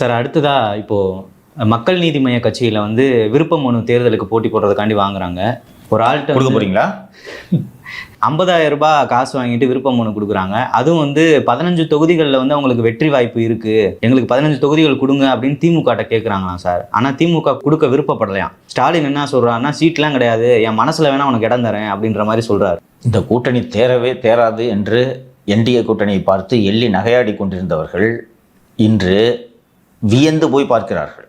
Sir அடுத்ததா இப்போ மக்கள் நீதி மைய கட்சியில வந்து விருப்ப மனு தேர்தலுக்கு போட்டி போடுறதுக்காண்டி வாங்குறாங்க. ஒரு ஆள்கிட்ட கொடுக்க போறீங்களா? ஐம்பதாயிரம் ரூபாய் காசு வாங்கிட்டு விருப்ப மனு கொடுக்குறாங்க. அதுவும் வந்து பதினஞ்சு தொகுதிகளில் வந்து அவங்களுக்கு வெற்றி வாய்ப்பு இருக்கு. எங்களுக்கு பதினஞ்சு தொகுதிகள் கொடுங்க அப்படின்னு திமுக கேட்குறாங்களாம் சார். ஆனால் திமுக கொடுக்க விருப்பப்படலையாம் ஸ்டாலின் என்ன சொல்றாருன்னா சீட்லாம் கிடையாது. என் மனசுல வேணா உனக்கு இடம் தரேன் அப்படின்ற மாதிரி சொல்றாரு. இந்த கூட்டணி தேரவே தேராது என்று என்டிஏ கூட்டணியை பார்த்து எள்ளி நகையாடி கொண்டிருந்தவர்கள் இன்று வியந்து போய் பார்க்கிறார்கள்.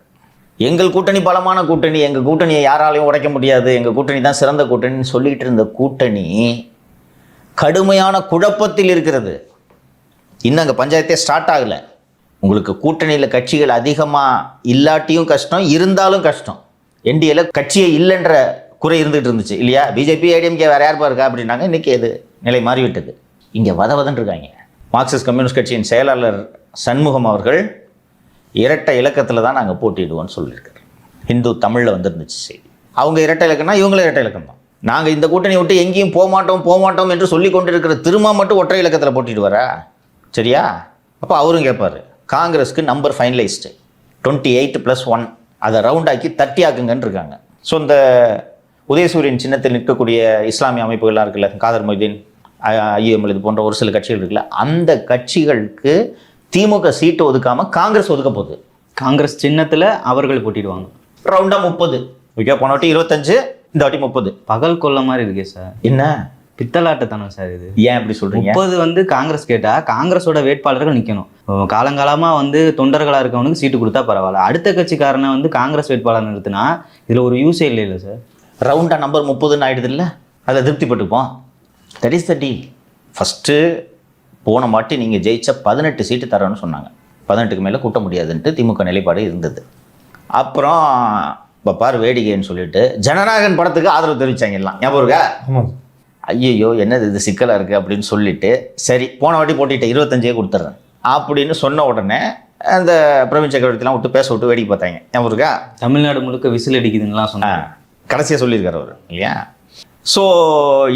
எங்கள் கூட்டணி பலமான கூட்டணி எங்கள் கூட்டணியை யாராலையும் உடைக்க முடியாது எங்கள் கூட்டணி தான் சிறந்த கூட்டணின்னு சொல்லிட்டு இருந்த கூட்டணி கடுமையான குழப்பத்தில் இருக்கிறது. இன்னும் அங்கே பஞ்சாயத்தே ஸ்டார்ட் ஆகலை. உங்களுக்கு கூட்டணியில் கட்சிகள் அதிகமாக இல்லாட்டியும் கஷ்டம் இருந்தாலும் கஷ்டம். என்டிஏல கட்சியே இல்லைன்ற குறை இருந்துகிட்டு இருந்துச்சு. இல்லையா? பிஜேபி ஏடிஎம்கே வேறு யார் இருக்கா அப்படின்னாங்க. இன்றைக்கி அது நிலை மாறிவிட்டது. இங்கே வத வதன்னு இருக்காங்க மார்க்சிஸ்ட் கம்யூனிஸ்ட் கட்சியின் செயலாளர் சண்முகம் அவர்கள் இரட்டை இலக்கத்தில் தான் நாங்கள் போட்டிடுவோம்னு சொல்லியிருக்கிறேன் ஹிந்து தமிழில் வந்துருந்துச்சு செய்தி. அவங்க இரட்டை இலக்கம்னா இவங்களும் இரட்டை இலக்கம் தான். நாங்கள் இந்த கூட்டணி விட்டு எங்கேயும் போகமாட்டோம் போகமாட்டோம் என்று சொல்லி கொண்டிருக்கிற திருமா மட்டும் ஒற்றை இலக்கத்தில் போட்டிடுவாரா சரியா? அப்போ அவரும் கேட்பார் காங்கிரஸ்க்கு number finalised twenty eight plus one அதை ரவுண்டாக்கி தட்டி ஆக்குங்கன்னு இருக்காங்க. ஸோ இந்த உதயசூரியன் சின்னத்தில் நிற்கக்கூடிய இஸ்லாமிய அமைப்புகள்லாம் இருக்குல்ல காதர் மொய்தீன் ஐஎம்எல் இது போன்ற ஒரு சில கட்சிகள் இருக்குல்ல அந்த கட்சிகளுக்கு திமுக சீட்டு ஒதுக்காம காங்கிரஸ் ஒதுக்க போகுது. காங்கிரஸ் சின்னத்துல அவர்கள் போட்டிடுவாங்க. ரவுண்டா முப்பது. ஓகே போன வாட்டி இருபத்தஞ்சு இந்த வாட்டி முப்பது. பகல் கொள்ள மாதிரி இருக்கே சார். என்ன? பித்தலாட்டத்தனம் சார் இது. ஏன் இப்படி சொல்றீங்க? முப்பது வந்து காங்கிரஸ் கேட்டா காங்கிரஸோட வேட்பாளர்கள் நிக்கணும். இப்போ காலங்காலமா வந்து தொண்டர்களா இருக்கவனுக்கு சீட்டு கொடுத்தா பரவாயில்ல. அடுத்த கட்சிக்காரனை வந்து காங்கிரஸ் வேட்பாளர் நிறுத்தினா இதுல ஒரு யூஸே இல்லை இல்லை சார். ரவுண்டா நம்பர் முப்பதுன்னு ஆயிடுது இல்லை அதில் திருப்திப்பட்டுப்போம். That is the deal first போன மாட்டி நீங்கள் ஜெயிச்ச பதினெட்டு சீட்டு தரோன்னு சொன்னாங்க. பதினெட்டுக்கு மேலே கூட்ட முடியாதுன்ட்டு திமுக நிலைப்பாடு இருந்தது. அப்புறம் இப்போ பாரு வேடிக்கைன்னு சொல்லிட்டு ஜனநாயகன் படத்துக்கு ஆதரவு தெரிவிச்சாங்க எல்லாம். ஞாபகம் இருக்கா? ஐயோ என்னது இது சிக்கலாக இருக்குது அப்படின்னு சொல்லிட்டு சரி போன வாட்டி போட்டிட்டு இருபத்தஞ்சே கொடுத்துட்றேன் அப்படின்னு சொன்ன உடனே அந்த பிரவீன் சக்கரவர்த்திலாம் விட்டு பேச விட்டு வேடிக்கை பார்த்தாங்க. ஞாபகம் இருக்கா? தமிழ்நாடு முழுக்க விசில் அடிக்குதுன்னுலாம் ஆ சொன்னாங்க கடைசியாக சொல்லியிருக்காரு அவர் இல்லையா? ஸோ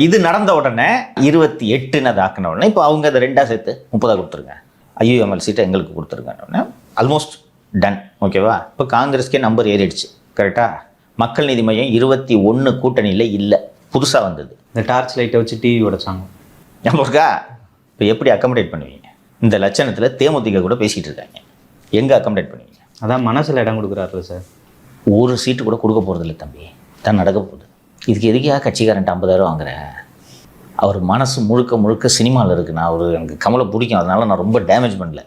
இது நடந்த உடனே இருபத்தி எட்டுன்னு அதை ஆக்கின உடனே இப்போ அவங்க அதை ரெண்டாக சேர்த்து முப்பதாக கொடுத்துருங்க. ஐயூஎம்எல் சீட்டை எங்களுக்கு கொடுத்துருங்க ஆல்மோஸ்ட் டன் ஓகேவா இப்போ காங்கிரஸ்க்கே நம்பர் ஏறிடுச்சு. கரெக்டாக மக்கள் நீதி மையம் இருபத்தி ஒன்று கூட்டணியில் இல்லை. புதுசாக வந்தது. இந்த டார்ச் லைட்டை வச்சு டிவி உடைச்சாங்க. ஞாபகம் இருக்கா இப்போ எப்படி அக்கமடேட் பண்ணுவீங்க? இந்த லட்சணத்தில் தேமுதிக கூட பேசிகிட்டு இருக்காங்க. எங்கே அக்கமடேட் பண்ணுவீங்க? அதான் மனசுல இடம் கொடுக்குறாருல சார். ஒரு சீட்டு கூட கொடுக்க போகிறதில்ல தம்பி. தான் நடக்க போகுது. இதுக்கு எதுக்கா கட்சிக்காரன்ட்டு ஐம்பதாயிரம் வாங்குற? அவர் மனசு முழுக்க முழுக்க சினிமாவில் இருக்கு. நான் அவர் எனக்கு கமலை பிடிக்கும். அதனால நான் ரொம்ப டேமேஜ் பண்ணல.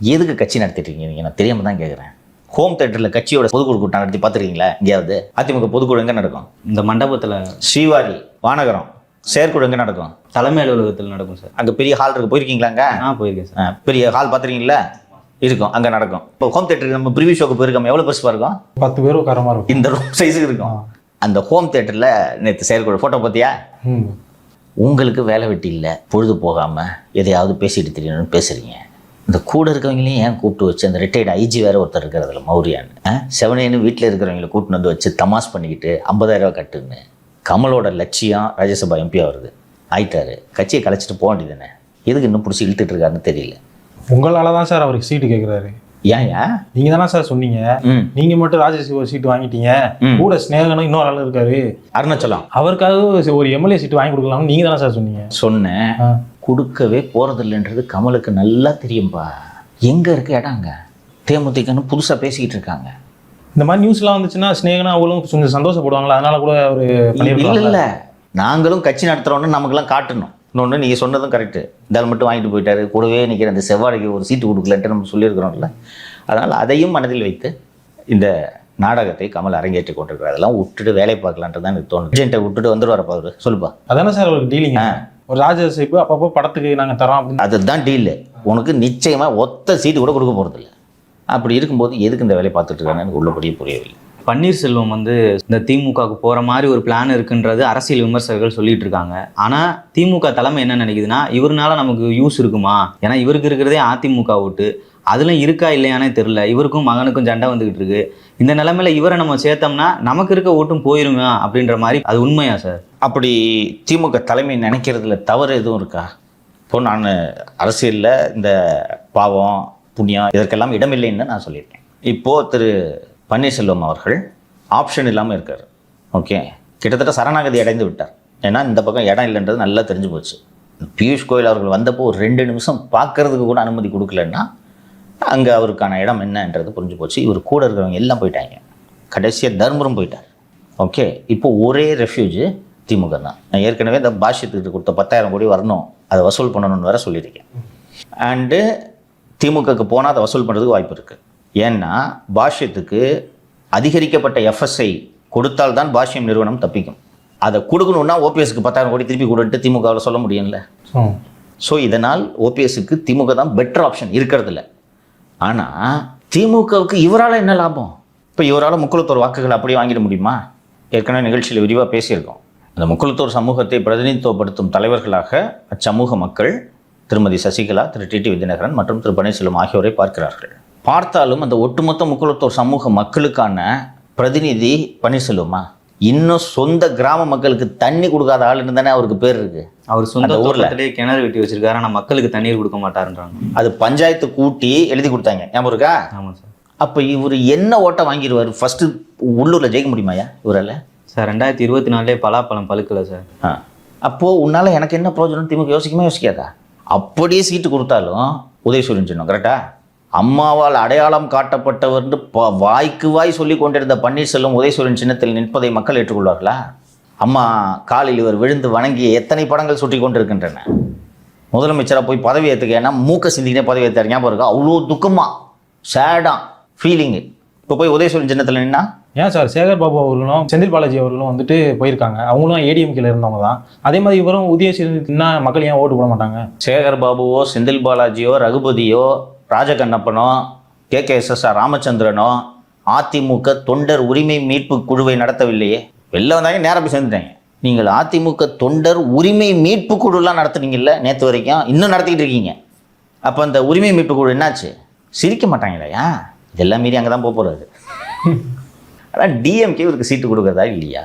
எதுக்கு கட்சி நடத்திட்டு இருக்கீங்க? நீங்கள் நான் தெரியாமல் தான் கேட்குறேன் ஹோம் தேட்டரில் கட்சியோட பொதுக்குழு கூட்டம் நடத்தி பார்த்துருக்கீங்களா? எங்கேயாவது? அதிமுக பொதுக்குழு எங்கே நடக்கும்? இந்த மண்டபத்துல ஸ்ரீவாரி வானகரம் செயற்குழு எங்கே நடக்கும்? தலைமை அலுவலகத்தில் நடக்கும் சார். அங்கே பெரிய ஹால் இருக்கு. போயிருக்கீங்களாங்க நான் போயிருக்கேன் சார். பெரிய ஹால் பார்த்துருக்கீங்களா? இருக்கும். அங்கே நடக்கும். இப்போ ஹோம் தேட்டருக்கு நம்ம ப்ரிவியூ ஷோக்கு போயிருக்கோம். எவ்வளோ பெருசாக இருக்கும் பத்து பேர் உட்கார மாதிரி இருக்கும். இந்த ரூம் சைஸுக்கு இருக்கும். அந்த ஹோம் தேட்டரில் நேற்று செயற்குழு. ஃபோட்டோ பார்த்தியா? உங்களுக்கு வேலை வெட்டி இல்லை பொழுது போகாமல் எதையாவது பேசிட்டு தெரியணும்னு பேசுகிறீங்க இந்த கூட இருக்கவங்களையும் ஏன் கூப்பிட்டு வச்சு அந்த ரிட்டையர்டு ஐஜி வேற ஒருத்தர் இருக்கிறதுல மௌரியான்னு செவனேன்னு வீட்டில் இருக்கிறவங்களை கூட்டின்னு வந்து வச்சு தமாஸ் பண்ணிக்கிட்டு 50000 ரூபாய் கட்டுன்னு. கமலோட லட்சியம் ராஜ்யசபா எம்பி வருது ஆயிட்டாரு. கட்சியை கலைச்சிட்டு போக வேண்டியதுதானே எதுக்கு இன்னும் பிடிச்சி இழுத்துட்டு இருக்காருன்னு தெரியல. உங்களால தான் சார் அவருக்கு சீட்டு கேட்குறாரு ஏன் நீங்க தானே சார் சொன்னீங்க. நீங்க மட்டும் ராஜசிவ சீட்டு வாங்கிட்டீங்க. கூட ஸ்நேகனும் இன்னொரு ஆள் இருக்காரு. அருணாச்சலம். அவருக்காக ஒரு எம்எல்ஏ சீட்டு வாங்கி கொடுக்கலாம்னு நீங்க தானே சார் சொன்னீங்க. சொன்னேன். கொடுக்கவே போகிறதில்லைன்றது கமலுக்கு நல்லா தெரியும்பா. எங்கே இருக்க இடங்க தேமுதிகன்னு புதுசாக பேசிக்கிட்டு இருக்காங்க. இந்த மாதிரி நியூஸ்லாம் வந்துச்சுன்னா ஸ்நேகனா அவங்களும் கொஞ்சம் சந்தோஷப்படுவாங்களா? அதனால கூட ஒரு இல்லை நாங்களும் கட்சி நடத்துகிறோன்னு நமக்கெல்லாம் காட்டணும். இன்னொன்று நீங்கள் சொன்னதும் கரெக்டு இதால் மட்டும் வாங்கிட்டு போயிட்டாரு. கூடவே நிற்கிற அந்த செவ்வாழைக்கு ஒரு சீட்டு கொடுக்கலன்ட்டு நம்ம சொல்லியிருக்கிறோம்ல. அதனால் அதையும் மனதில் வைத்து இந்த நாடகத்தை கமல் அரங்கேற்றி கொண்டிருக்கிறார். அதெல்லாம் விட்டுட்டு வேலை பார்க்கலான்ட்டு தான் எனக்கு தோணுது. ஏஜென்ட்டை விட்டுட்டு வந்துருவாரப்பா அவரு? சொல்லுப்பா. அதானே சார் அவருக்கு டீலிங் ஒரு ராஜசிப்பு அப்பப்போ படத்துக்கு நாங்க தரோம் அப்படின்னு. அதுதான் டீலு உனக்கு நிச்சயமாக ஒத்த சீட்டு கூட கொடுக்க போகிறதில்ல அப்படி இருக்கும்போது எதுக்கு இந்த வேலையை பார்த்துட்டு இருக்கான்னு எனக்கு உள்ளபடியே புரியவில்லை. பன்னீர்செல்வம் வந்து இந்த திமுகவுக்கு போகிற மாதிரி ஒரு பிளான் இருக்குன்றது அரசியல் விமர்சகர்கள் சொல்லிட்டு இருக்காங்க. ஆனால் திமுக தலைமை என்ன நினைக்குதுன்னா இவருனால நமக்கு யூஸ் இருக்குமா? ஏன்னா இவருக்கு இருக்கிறதே அதிமுக ஓட்டு. அதில் இருக்கா இல்லையானே தெரில இவருக்கும் மகனுக்கும் சண்டை வந்துகிட்டு இருக்கு. இந்த நிலைமையில இவரை நம்ம சேர்த்தோம்னா நமக்கு இருக்க ஓட்டும் போயிருமா அப்படின்ற மாதிரி அது உண்மையா சார்? அப்படி திமுக தலைமை நினைக்கிறதுல தவறு எதுவும் இருக்கா? இப்போ நான் அரசியலில் இந்த பாவம் புண்ணியம் இதற்கெல்லாம் இடமில்லைன்னு நான் சொல்லியிருக்கேன். இப்போது திரு பன்னீர்செல்வம் அவர்கள் ஆப்ஷன் இல்லாமல் இருக்கார். ஓகே கிட்டத்தட்ட சரணாகதி அடைந்து விட்டார். ஏன்னா இந்த பக்கம் இடம் இல்லைன்றது நல்லா தெரிஞ்சு போச்சு. பியூஷ் கோயல் அவர்கள் வந்தப்போ ஒரு ரெண்டு நிமிஷம் பார்க்கறதுக்கு கூட அனுமதி கொடுக்கலன்னா அங்கே அவருக்கான இடம் என்னன்றது புரிஞ்சு போச்சு. இவர் கூட இருக்கிறவங்க எல்லாம் போயிட்டாங்க. கடைசியாக தர்மபுரம் போயிட்டார். ஓகே இப்போ ஒரே ரெஃப்யூஜ் திமுக தான். நான் ஏற்கனவே இந்த பாஷ்யத்துக்கு கொடுத்த பத்தாயிரம் கோடி வரணும். அதை வசூல் பண்ணணும்னு வேற சொல்லியிருக்கேன். அண்டு திமுகக்கு போனால் அதை வசூல் பண்ணுறதுக்கு வாய்ப்பு இருக்குது ஏன்னா பாஷ்யத்துக்கு அதிகரிக்கப்பட்ட எஃப்எஸ்ஐ கொடுத்தால்தான் பாஷ்யம் நிறுவனம் தப்பிக்கும். அதை கொடுக்கணுன்னா ஓபிஎஸ்க்கு பத்தாயிரம் கோடி திருப்பி கொடுத்து திமுகவில் சொல்ல முடியும்ல. ஸோ இதனால் ஓபிஎஸ்க்கு திமுக தான் பெட்டர் ஆப்ஷன் இருக்கிறதில்ல. ஆனால் திமுகவுக்கு இவரால் என்ன லாபம்? இப்போ இவரால் முக்குளத்தோர் வாக்குகள் அப்படியே வாங்கிட முடியுமா? ஏற்கனவே நிகழ்ச்சியில் விரிவாக பேசியிருக்கோம். அந்த முக்குளத்தோர் சமூகத்தை பிரதிநிதித்துவப்படுத்தும் தலைவர்களாக அச்சமூக மக்கள் திருமதி சசிகலா திரு டிடி வித்யநகரன் மற்றும் திரு பன்னீர்செல்வம் ஆகியோரை பார்க்கிறார்கள். பார்த்தாலும் அந்த ஒட்டுமொத்த முக்குளத்தோர் சமூக மக்களுக்கான பிரதிநிதி பன்னீர்செல்வமா? இன்னும் சொந்த கிராம மக்களுக்கு தண்ணி கொடுக்காத ஆளுன்னு தானே அவருக்கு பேர் இருக்கு. அவர் சொந்த. ஊர்லயே கிணறு வெட்டி வச்சிருக்காரு ஆனா மக்களுக்கு தண்ணீர் கொடுக்க மாட்டாருன்றாங்க. அது பஞ்சாயத்து கூட்டி எழுதி கொடுத்தாங்க. ஞாபகம் இருக்கா? ஆமா சார். அப்போ இவர் என்ன ஓட்டை வாங்கிடுவார்? ஃபஸ்ட்டு உள்ளூரில் ஜெயிக்க முடியுமாயா இவரால்? சார் ரெண்டாயிரத்தி இருபத்தி நாலுலேயே பலாப்பழம் பழுக்கல சார். ஆ. அப்போது உன்னால் எனக்கு என்ன பிரயோஜனம் திமுக யோசிக்குமே யோசிக்காதா? அப்படியே சீட்டு கொடுத்தாலும் உதயசூரியன் சின்னம் கரெக்டா அம்மாவால் அடையாளம் காட்டப்பட்டவர்னு ப- வாய்க்கு வாய் சொல்லி கொண்டிருந்த பன்னீர்செல்வம் உதயசூரியன் சின்னத்தில் நிற்பதை மக்கள் ஏற்றுக்கொள்வார்களா? அம்மா காலில் இவர் விழுந்து வணங்கி எத்தனை படங்கள் சுற்றி கொண்டிருக்கின்றன? முதலமைச்சராக போய் பதவி ஏற்றுக்க ஏன்னா மூக்க சிந்திக்கினே பதவி ஏற்றாரு ஞாபகம் இருக்கா? அவ்வளோ துக்கமா சேடாக ஃபீலிங்கு இப்போ போய் உதயசூரியன் சின்னத்தில் நின்னா? ஏன் சார்? சேகர் பாபு அவர்களும் செந்தில் பாலாஜி அவர்களும் வந்துட்டு போயிருக்காங்க. அவங்களும் ஏடிஎம்கேல இருந்தவங்க தான் அதே மாதிரி இவரும் உதயசீலனா மக்கள் ஏன் ஓட்டு போட மாட்டாங்க? சேகர் பாபுவோ செந்தில் பாலாஜியோ ரகுபதியோ ராஜகண்ணப்பனோ K. K. S. S. R. ராமச்சந்திரனோ AIADMK தொண்டர் உரிமை மீட்பு குழுவை நடத்தவில்லையே? வெளில வந்தாங்க நேரா போய் சேர்ந்துட்டாங்க. நீங்கள் அதிமுக தொண்டர் உரிமை மீட்பு குழுலாம் நடத்துனீங்கல்ல நேற்று வரைக்கும்? இன்னும் நடத்திக்கிட்டு இருக்கீங்க. அப்போ அந்த உரிமை மீட்பு குழு என்னாச்சு? சிரிக்க மாட்டாங்களா இதெல்லாம் மீறி அங்கே தான் போக போகிறாரு ஆனால் டிஎம்கே இவருக்கு சீட்டு கொடுக்குறதா இல்லையா?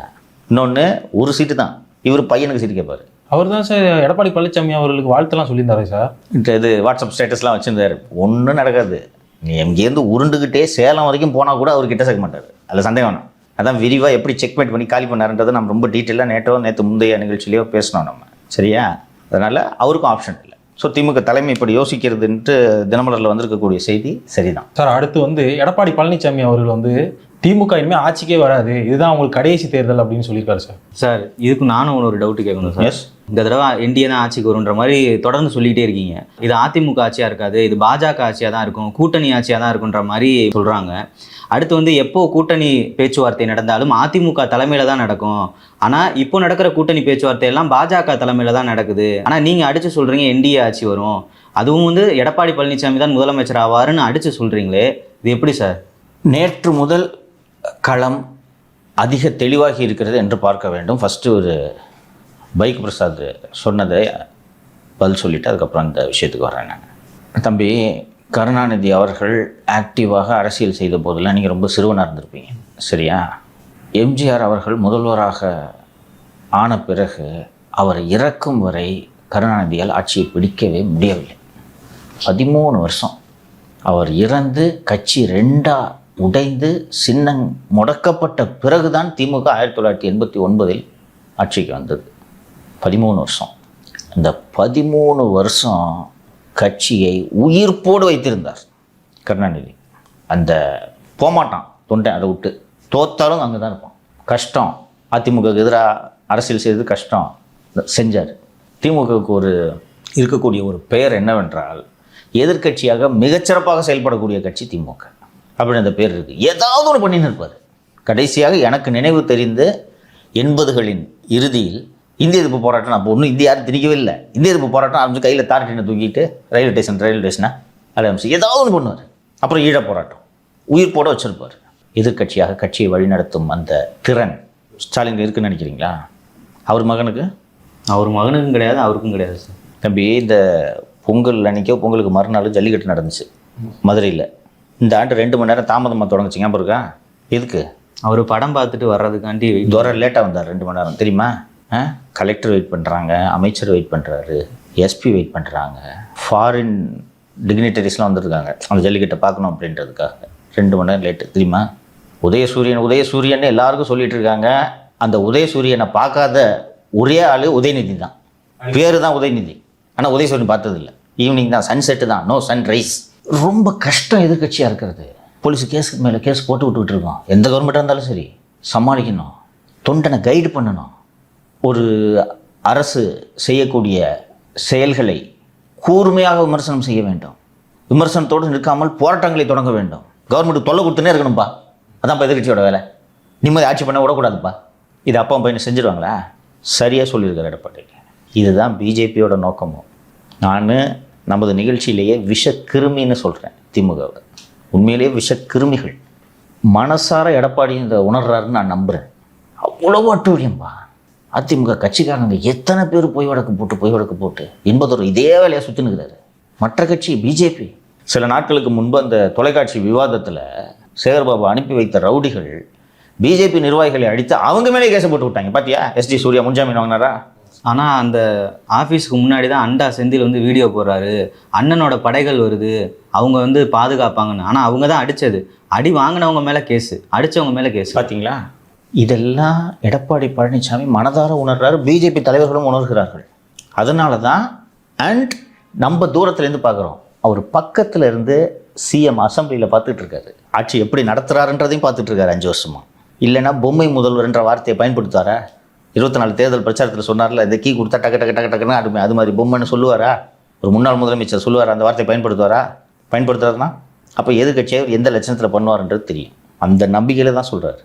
இன்னொன்று ஒரு சீட்டு தான். இவர் பையனுக்கு சீட்டு கேட்பாரு அவர் தான் சார் எடப்பாடி பழனிசாமி அவர்களுக்கு வாழ்த்தெல்லாம் சொல்லியிருந்தாரு சார். இது வாட்ஸ்அப் ஸ்டேட்டஸ்லாம் வச்சுருந்தாரு. ஒன்றும் நடக்காது. நீ எங்கேருந்து உருண்டுக்கிட்டே சேலம் வரைக்கும் போனால் கூட அவர் கிட்ட சேர்க்க மாட்டார். அதில் சந்தேகம் வேணாம். அதான் விரிவாக எப்படி செக்மேட் பண்ணி காலி பண்ணாருன்றதை நம்ம ரொம்ப டீட்டெயிலாக நேற்றோ நேற்று முந்தைய நிகழ்ச்சியிலையோ பேசினோம் நம்ம. சரியா? அதனால் அவருக்கும் ஆப்ஷன் இல்லை. ஸோ திமுக தலைமை இப்படி யோசிக்கிறதுன்ட்டு தினமலரில் வந்திருக்கக்கூடிய செய்தி சரிதான். சார் அடுத்து வந்து எடப்பாடி பழனிசாமி அவர்கள் வந்து திமுக இனிமேல் ஆட்சிக்கே வராது. இதுதான் உங்களுக்கு கடைசி தேர்தல் அப்படின்னு சொல்லியிருக்காரு சார். சார் இதுக்கு நானும் ஒரு டவுட் கேட்கணும் சார். எஸ் இந்த தடவை என்டிஏ தான் ஆட்சிக்கு வரும்ன்ற மாதிரி தொடர்ந்து சொல்லிக்கிட்டே இருக்கீங்க. இது அதிமுக ஆட்சியாக இருக்காது இது பாஜக ஆட்சியாக தான் இருக்கும் கூட்டணி ஆட்சியாக தான் இருக்குன்ற மாதிரி சொல்கிறாங்க அடுத்து வந்து எப்போ கூட்டணி பேச்சுவார்த்தை நடந்தாலும் அதிமுக தலைமையில் தான் நடக்கும். ஆனால் இப்போ நடக்கிற கூட்டணி பேச்சுவார்த்தை எல்லாம் பாஜக தலைமையில் தான் நடக்குது. ஆனால் நீங்கள் அடித்து சொல்கிறீங்க என்டிஏ ஆட்சி வரும். அதுவும் வந்து எடப்பாடி பழனிசாமி தான் முதலமைச்சர் ஆவாருன்னு அடித்து சொல்கிறீங்களே இது எப்படி சார்? நேற்று முதல் களம் அதிக தெளிவாகி இருக்கிறது என்று பார்க்க வேண்டும். ஃபஸ்ட்டு ஒரு பைக் பிரசாத் சொன்னதை பதில் சொல்லிவிட்டு அதுக்கப்புறம் அந்த விஷயத்துக்கு வரேன் நான். தம்பி கருணாநிதி அவர்கள் ஆக்டிவாக அரசியல் செய்த போதெல்லாம் நீங்கள் ரொம்ப சிறுவனாக இருந்திருப்பீங்க. சரியா? எம்ஜிஆர் அவர்கள் முதல்வராக ஆன பிறகு அவர் இறக்கும் வரை கருணாநிதியால் ஆட்சியை பிடிக்கவே முடியவில்லை. பதிமூணு வருஷம். அவர் இறந்து கட்சி ரெண்டாக உடைந்து சின்னம் முடக்கப்பட்ட பிறகுதான் திமுக ஆயிரத்தி தொள்ளாயிரத்தி எண்பத்தி ஒன்பதில் ஆட்சிக்கு வந்தது. பதிமூணு வருஷம். அந்த பதிமூணு வருஷம் கட்சியை உயிர்ப்போடு வைத்திருந்தார் கருணாநிதி. அந்த போமாட்டான் தொண்டை அதை விட்டு. தோத்தாலும் அங்கே தான் இருப்பான். கஷ்டம். அதிமுகவுக்கு எதிராக அரசியல் செய்தது கஷ்டம். செஞ்சார். திமுகவுக்கு ஒரு இருக்கக்கூடிய ஒரு பெயர் என்னவென்றால் எதிர்க்கட்சியாக மிகச்சிறப்பாக செயல்படக்கூடிய கட்சி திமுக. அப்படின்னு அந்த பேர் இருக்குது ஏதாவது ஒன்று பண்ணின்னு இருப்பார். கடைசியாக எனக்கு நினைவு தெரிந்து எண்பதுகளின் இறுதியில் இந்திய எதிர்ப்பு போராட்டம் அப்போ ஒன்றும் இந்திய யாரும் திணிக்கவே இல்லை. இந்திய எதிர்ப்பு போராட்டம் ஆரம்பிச்சு கையில் தார்ட்டினை தூக்கிட்டு ரயில்வே ஸ்டேஷன் ரயில்வே ஸ்டேஷனை? ஆரம்பிச்சு ஏதாவது ஒன்று பண்ணுவார். அப்புறம் ஈழ போராட்டம். உயிர் போட வச்சிருப்பார். எதிர்க்கட்சியாக கட்சியை வழிநடத்தும் அந்த திறன் ஸ்டாலின் இருக்குன்னு நினைக்கிறீங்களா? அவர் மகனுக்கு? அவர் மகனுக்கும் கிடையாது அவருக்கும் கிடையாது சார். தம்பி இந்த பொங்கல் அன்னைக்கோ பொங்கலுக்கு மறுநாள் ஜல்லிக்கட்டு நடந்துச்சு. மதுரையில். இந்த ஆண்டு ரெண்டு மணி நேரம் தாமதமாக தொடங்குச்சு ஞாபகம் இருக்கா? எதுக்கு? அவர் படம் பார்த்துட்டு வர்றதுக்காண்டி தூரம் லேட்டாக வந்தார் ரெண்டு மணி நேரம். தெரியுமா? ஆ? கலெக்டர் வெயிட் பண்ணுறாங்க அமைச்சர் வெயிட் பண்ணுறாரு எஸ்பி வெயிட் பண்ணுறாங்க ஃபாரின் டிக்னிட்டரிஸ்லாம் வந்திருக்காங்க. அந்த ஜல்லிக்கட்டை பார்க்கணும் அப்படின்றதுக்காக. ரெண்டு மணி நேரம் லேட்டு தெரியுமா? உதயசூரியன் உதயசூரியன் எல்லாருக்கும் சொல்லிட்டு இருக்காங்க. அந்த உதயசூரியனை பார்க்காத ஒரே ஆள் உதயநிதி தான். பேரு தான் உதயநிதி. ஆனால் உதயசூரியன் பார்த்ததில்ல. ஈவினிங் தான் சன்செட்டு தான். நோ சன்ரைஸ் ரொம்ப கஷ்டம் எதிர்க்கட்சியாக இருக்கிறது. போலீஸ் கேஸுக்கு மேலே கேஸ் போட்டு விட்டுக்கிட்டு இருக்கோம். எந்த கவர்மெண்ட்டாக இருந்தாலும் சரி சமாளிக்கணும். தொண்டனை கைடு பண்ணணும். ஒரு அரசு செய்யக்கூடிய செயல்களை கூர்மையாக விமர்சனம் செய்ய வேண்டும். விமர்சனத்தோடு நிற்காமல் போராட்டங்களை தொடங்க வேண்டும். கவர்மெண்ட் தொல்லை கொடுத்துனே இருக்கணும்ப்பா அதான்ப்பா எதிர்கட்சியோட வேலை. நிம்மதி ஆட்சி பண்ண விடக்கூடாதுப்பா. இது அப்பா பையனை செஞ்சுருவாங்களா? சரியாக சொல்லியிருக்காரு எடப்பாடி இதுதான் பிஜேபியோட நோக்கமும். நான் நமது நிகழ்ச்சியிலேயே விஷக்கிருமின்னு சொல்கிறேன் திமுகவை. உண்மையிலேயே விஷக்கிருமிகள். மனசார எடப்பாடி இந்த உணர்றாருன்னு நான் நம்புகிறேன் அவ்வளோ அட்டூழியம்பா அதிமுக கட்சிக்காரங்க எத்தனை பேர் பொய் வழக்கு போட்டு பொய் வழக்கு போட்டு என்பதொரு இதே வேலையை சுற்றினுக்கிறாரு மற்ற கட்சி பிஜேபி. சில நாட்களுக்கு முன்பு அந்த தொலைக்காட்சி விவாதத்தில் சேகர்பாபு அனுப்பி வைத்த ரவுடிகள் பிஜேபி நிர்வாகிகளை அடித்து அவங்க மேலே கேசப்பட்டு போட்டு விட்டாங்க. பார்த்தியா எஸ்டி சூர்யா முன்ஜாமீன் வாங்கினாரா? ஆனால் அந்த ஆஃபீஸ்க்கு முன்னாடி தான் அண்டா செந்தில் வந்து வீடியோ போடுறாரு. அண்ணனோட படைகள் வருது. அவங்க வந்து பாதுகாப்பாங்கன்னு. ஆனால் அவங்க தான் அடித்தது அடி வாங்கினவங்க மேலே கேஸு. அடித்தவங்க மேலே கேஸ். பார்த்தீங்களா இதெல்லாம் எடப்பாடி பழனிசாமி மனதார உணர்றாரு. பிஜேபி தலைவர்களும் உணர்கிறார்கள். அதனால தான் அண்ட் நம்ம தூரத்துலேருந்து பார்க்குறோம் அவர் பக்கத்துல இருந்து சிஎம் அசம்பிளியில் பார்த்துட்டு இருக்காரு ஆட்சி எப்படி நடத்துறாருன்றதையும் பார்த்துட்டு இருக்காரு அஞ்சு வருஷமா. இல்லைன்னா பொம்மை முதல்வர்ன்ற வார்த்தையை பயன்படுத்துவாரா இருபத்தி நாலு தேர்தல் பிரச்சாரத்தில் சொன்னார்ல இந்த கீ கொடுத்தா டக்கு டக்கு டக்கு டக்குன்னு அருமை அது மாதிரி பொம்மைன்னு சொல்லுவாரா? ஒரு முன்னாள் முதலமைச்சர் சொல்லுவார்? அந்த வார்த்தையை பயன்படுத்துவாரா? பயன்படுத்துறாருன்னா? அப்போ எதிர்கட்சியை எந்த லட்சணத்தில் பண்ணுவாருன்றது தெரியும். அந்த நம்பிக்கையில் தான் சொல்கிறாரு